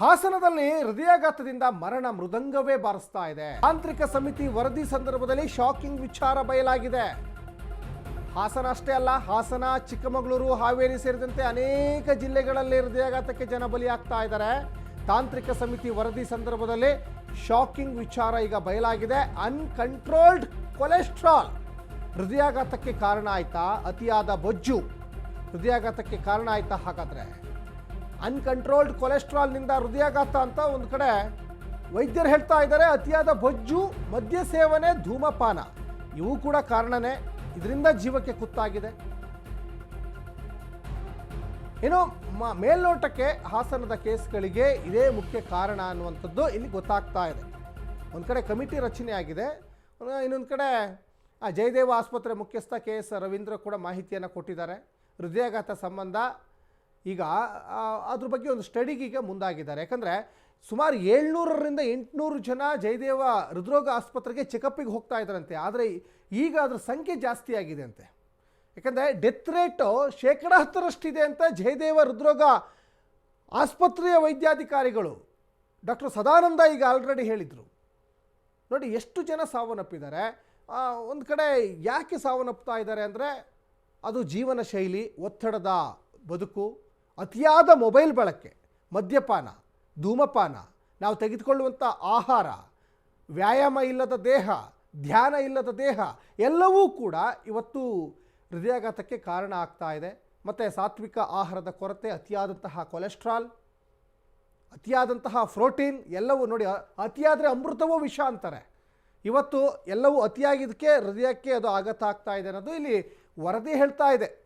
ಹಾಸನದಲ್ಲಿ ಹೃದಯಾಘಾತದಿಂದ ಮರಣ ಮೃದಂಗವೇ ಬಾರಿಸ್ತಾ ಇದೆ. ತಾಂತ್ರಿಕ ಸಮಿತಿ ವರದಿ ಸಂದರ್ಭದಲ್ಲಿ ಶಾಕಿಂಗ್ ವಿಚಾರ ಬಯಲಾಗಿದೆ. ಹಾಸನ ಅಷ್ಟೇ ಅಲ್ಲ, ಹಾಸನ, ಚಿಕ್ಕಮಗಳೂರು, ಹಾವೇರಿ ಸೇರಿದಂತೆ ಅನೇಕ ಜಿಲ್ಲೆಗಳಲ್ಲಿ ಹೃದಯಾಘಾತಕ್ಕೆ ಜನ ಬಲಿಯಾಗ್ತಾ ಇದ್ದಾರೆ. ತಾಂತ್ರಿಕ ಸಮಿತಿ ವರದಿ ಸಂದರ್ಭದಲ್ಲಿ ಶಾಕಿಂಗ್ ವಿಚಾರ ಈಗ ಬಯಲಾಗಿದೆ. ಅನ್ಕಂಟ್ರೋಲ್ಡ್ ಕೊಲೆಸ್ಟ್ರಾಲ್ ಹೃದಯಾಘಾತಕ್ಕೆ ಕಾರಣ ಆಯ್ತಾ? ಅತಿಯಾದ ಬೊಜ್ಜು ಹೃದಯಾಘಾತಕ್ಕೆ ಕಾರಣ ಆಯ್ತಾ ಹಾಗಾದ್ರೆ? ಅನ್ಕಂಟ್ರೋಲ್ಡ್ ಕೊಲೆಸ್ಟ್ರಾಲ್ನಿಂದ ಹೃದಯಾಘಾತ ಅಂತ ಒಂದು ಕಡೆ ವೈದ್ಯರು ಹೇಳ್ತಾ ಇದ್ದಾರೆ, ಅತಿಯಾದ ಬೊಜ್ಜು, ಮದ್ಯ ಸೇವನೆ, ಧೂಮಪಾನ. ಇವು ಕೂಡ ಕಾರಣನೇ. ಇದರಿಂದ ಜೀವಕ್ಕೆ ಕುತ್ತಾಗಿದೆ. ಮ- ಮೇಲ್ನೋಟಕ್ಕೆ ಹಾಸನದ ಕೇಸ್ಗಳಿಗೆ ಇದೇ ಮುಖ್ಯ ಕಾರಣ ಅನ್ನುವಂಥದ್ದು ಇಲ್ಲಿ ಗೊತ್ತಾಗ್ತಾ ಇದೆ. ಒಂದು ಕಡೆ ಕಮಿಟಿ ರಚನೆ ಆಗಿದೆ. ಇನ್ನೊಂದು ಕಡೆ, ಆ, ಜಯದೇವ ಆಸ್ಪತ್ರೆ ಮುಖ್ಯಸ್ಥ ಕೆ ಎಸ್ ರವೀಂದ್ರ ಕೂಡ ಮಾಹಿತಿಯನ್ನು ಕೊಟ್ಟಿದ್ದಾರೆ. ಹೃದಯಾಘಾತ ಸಂಬಂಧ ಈಗ ಅದ್ರ ಬಗ್ಗೆ ಒಂದು ಸ್ಟಡಿಗೆ ಈಗ ಮುಂದಾಗಿದ್ದಾರೆ. ಯಾಕಂದರೆ ಸುಮಾರು ಏಳ್ನೂರರಿಂದ ಎಂಟುನೂರು ಜನ ಜಯದೇವ ಹೃದ್ರೋಗ ಆಸ್ಪತ್ರೆಗೆ ಚೆಕಪ್ಪಿಗೆ ಹೋಗ್ತಾ ಇದ್ದಾರಂತೆ. ಆದರೆ ಈಗ ಅದರ ಸಂಖ್ಯೆ ಜಾಸ್ತಿ ಆಗಿದೆ ಅಂತೆ ಯಾಕಂದರೆ ಡೆತ್ ರೇಟು ಶೇಕಡ ಹತ್ತರಷ್ಟಿದೆ ಅಂತ ಜಯದೇವ ಹೃದ್ರೋಗ ಆಸ್ಪತ್ರೆಯ ವೈದ್ಯಾಧಿಕಾರಿಗಳು ಡಾಕ್ಟರ್ ಸದಾನಂದ ಈಗ ಆಲ್ರೆಡಿ ಹೇಳಿದರು. ನೋಡಿ, ಎಷ್ಟು ಜನ ಸಾವನ್ನಪ್ಪಿದ್ದಾರೆ? ಒಂದು ಕಡೆ ಯಾಕೆ ಸಾವನ್ನಪ್ತಾ ಇದ್ದಾರೆ ಅಂದರೆ ಅದು ಜೀವನ ಶೈಲಿ, ಒತ್ತಡದ ಬದುಕು ಅತಿಯಾದ ಮೊಬೈಲ್ ಬಳಕೆ, ಮದ್ಯಪಾನ, ಧೂಮಪಾನ, ನಾವು ತೆಗೆದುಕೊಳ್ಳುವಂಥ ಆಹಾರ, ವ್ಯಾಯಾಮ ಇಲ್ಲದ ದೇಹ, ಧ್ಯಾನ ಇಲ್ಲದ ದೇಹ, ಎಲ್ಲವೂ ಕೂಡ ಇವತ್ತು ಹೃದಯಾಘಾತಕ್ಕೆ ಕಾರಣ ಆಗ್ತಾ ಇದೆ. ಮತ್ತು ಸಾತ್ವಿಕ ಆಹಾರದ ಕೊರತೆ, ಅತಿಯಾದಂತಹ ಕೊಲೆಸ್ಟ್ರಾಲ್, ಅತಿಯಾದಂತಹ ಪ್ರೋಟೀನ್, ಎಲ್ಲವೂ ನೋಡಿ, ಅತಿಯಾದರೆ ಅಮೃತವೂ ವಿಷ ಅಂತಾರೆ. ಇವತ್ತು ಎಲ್ಲವೂ ಅತಿಯಾಗಿದ್ದಕ್ಕೆ, ಹೃದಯಕ್ಕೆ ಅದು ಆಘಾತ ಆಗ್ತಾ ಇದೆ ಅನ್ನೋದು ಇಲ್ಲಿ ವರದಿ ಹೇಳ್ತಾ ಇದೆ.